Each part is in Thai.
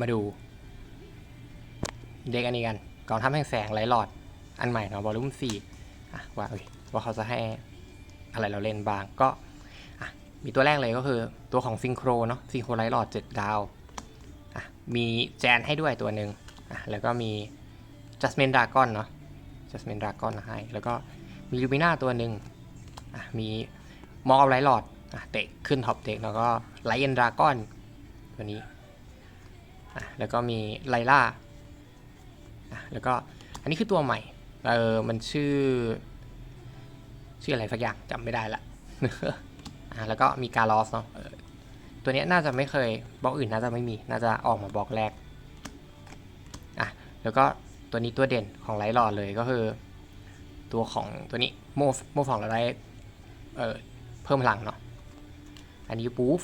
มาดูเด็กอันนี้กันกองทัพแห่งแสงไรหลอด อันใหม่เนาะวอลลุ่มสี่อะว่าว่าเขาจะให้อะไรเราเล่นบ้างก็มีตัวแรกเลยก็คือตัวของซิงโครเนาะซิงโครไรหลอด 7 ดาวอะมีแจนให้ด้วยตัวหนึ่งอะแล้วก็มีจัสเมนดากอนเนาะจัสเมนดากอนให้ แล้วก็มีลูมิน่าตัวหนึ่งอะมีมองเอาไรหลอดอะเตะขึ้นท็อปเตะแล้วก็ไลเอ็นดากอนตัวนี้ แล้วก็มีไลล่าแล้วก็อันนี้คือตัวใหม่เออมันชื่อ ชื่ออะไรสักอย่างจำไม่ได้ละอะแล้วก็มีการลอสเนาะตัวนี้น่าจะไม่เคยบล็อกอื่นน่าจะไม่มีน่าจะออกมาบล็อกแรกอะแล้วก็ตัวนี้ตัวเด่นของไลท์หลอดเลยก็คือ ตัวของตัวนี้โมฟโมฟของอะไรเออเพิ่มพลังเนาะอันนี้บูฟ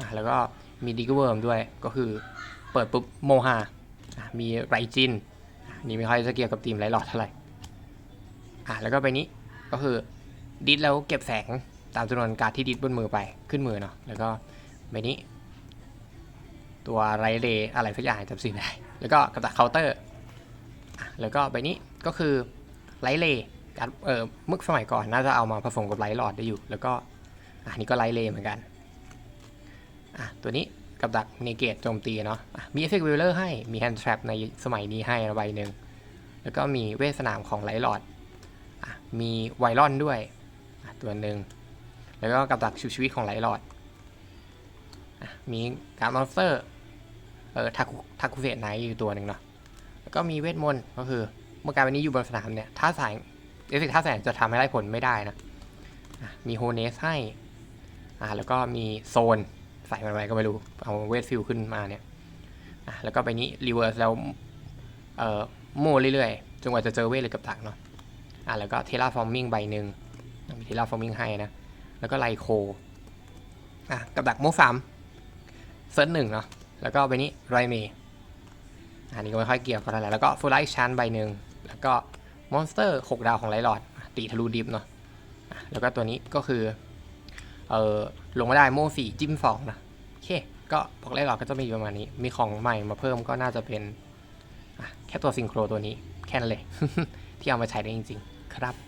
อะแล้วก็มีดิกเวิร์มด้วยก็คือ เปิดปุ๊บโมฮามีไรจินนี่ไม่ค่อยจะเกี่ยวกับทีมไรหลอดเท่าไหร่อะแล้วก็ไปนี้ก็คือดิสแล้วเก็บแสงตามจำนวนการที่ดิสบนมือไปขึ้นมือเนาะแล้วก็ไปนี้ ตัวไรเดย์อะไรสักอย่างจำสิ่งได้แล้วก็กับดักเคาน์เตอร์อะแล้วก็ไปนี้ก็คือไลเลการเออมื่อสมัยก่อนน่าจะเอามาผสมกับไลท์หลอดได้อยู่ แล้วก็อะนี่ก็ไลเลเหมือนกันอะตัวนี้ กับดักเนเกตโจมตีเนาะมีเอฟเฟกต์วิลเลอร์ให้ มีแฮนด์ทรัพในสมัยนี้ให้ใบหนึ่ง แล้วก็มีเวทสนามของไลท์ลอดมีไวรอนด้วยตัวหนึ่ง แล้วก็กับดักชูชีวิตของไลท์ลอด มีการ์ดมอนสเตอร์เออทาคุทาคุเซตไนท์อยู่ตัวหนึ่งเนาะ แล้วก็มีเวทมนต์ก็คือเมื่อการวันนี้อยู่บนสนามเนี่ยท่าแสงเอฟเฟกต์ท่าแสงจะทำให้ไล่ผลไม่ได้นะ มีโฮเนสให้ อะแล้วก็มีโซน ใส่มันไว้ก็ไม่รู้ เอาเวทฟิลขึ้นมาเนี่ยอะแล้วก็ไปนี้รีเวิร์สแล้วเอ่อโม่เรื่อยๆ จนกว่าจะเจอเวทเลยกับตักเนาะอะแล้วก็เทราฟอร์มิงใบหนึ่งมีเทราฟอร์มิงให้นะ แล้วก็ไลโคอะกับดักโม่สามเซิร์ชหนึ่งเนาะแล้วก็ไปนี้ไรเมอันนี้ก็ไม่ค่อยเกี่ยวกันเท่าไหร่แล้วก็ฟูลไลท์ชันใบหนึ่งแล้วก็มอนสเตอร์ 6 ดาวของไลลอดตีทะลุดิฟเนาะอะแล้วก็ตัวนี้ก็คือ เออลงมาได้โม่สี่จิ้มสองนะโอเค ก็บอกไล่หรอดก็จะมีประมาณนี้ มีของใหม่มาเพิ่มก็น่าจะเป็นแค่ตัวซิงโครตัวนี้แค่นั้นเลย ที่เอามาใช้ได้จริง ๆ ครับ